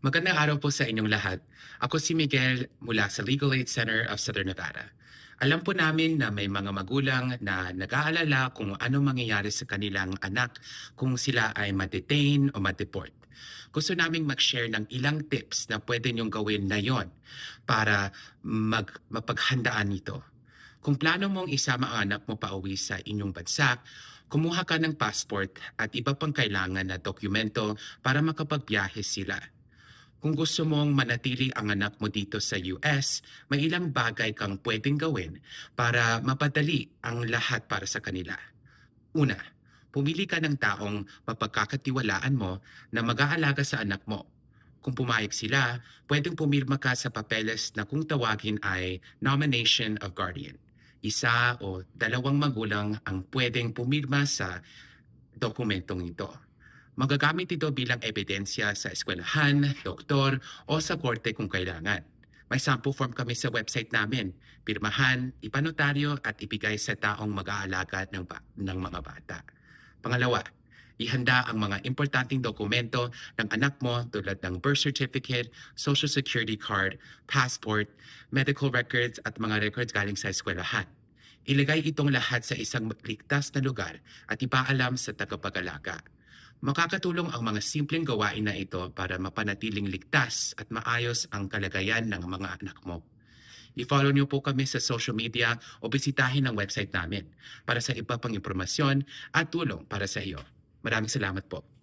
Magandang araw po sa inyong lahat. Ako si Miguel mula sa Legal Aid Center of Southern Nevada. Alam po namin na may mga magulang na nag-aalala kung ano mangyayari sa kanilang anak kung sila ay ma-detain o ma-deport. Gusto naming mag-share ng ilang tips na pwede niyong gawin na yon para mag mapaghandaan ito. Kung plano mong isama ang anak mo pa uwi sa inyong bansa, kumuha ka ng passport at iba pang kailangan na dokumento para makapagbiyahe sila. Kung gusto mong manatili ang anak mo dito sa US, may ilang bagay kang pwedeng gawin para mapadali ang lahat para sa kanila. Una, pumili ka ng taong mapagkakatiwalaan mo na mag-aalaga sa anak mo. Kung pumayag sila, pwedeng pumirma ka sa papeles na kung tawagin ay nomination of guardian. Isa o dalawang magulang ang pwedeng pumirma sa dokumentong ito. Magagamit ito bilang ebidensya sa eskwelahan, doktor o sa korte kung kailangan. May sample form kami sa website namin. Pirmahan, ipanotaryo at ibigay sa taong mag-aalaga ng, ba- ng mga bata. Pangalawa, ihanda ang mga importanteng dokumento ng anak mo tulad ng birth certificate, social security card, passport, medical records at mga records galing sa eskwelahan. Ilagay itong lahat sa isang ligtas na lugar at ipaalam sa tagapag-alaga. Makakatulong ang mga simpleng gawain na ito para mapanatiling ligtas at maayos ang kalagayan ng mga anak mo. I-follow niyo po kami sa social media o bisitahin ang website namin para sa iba pang impormasyon at tulong para sa iyo. Maraming salamat po.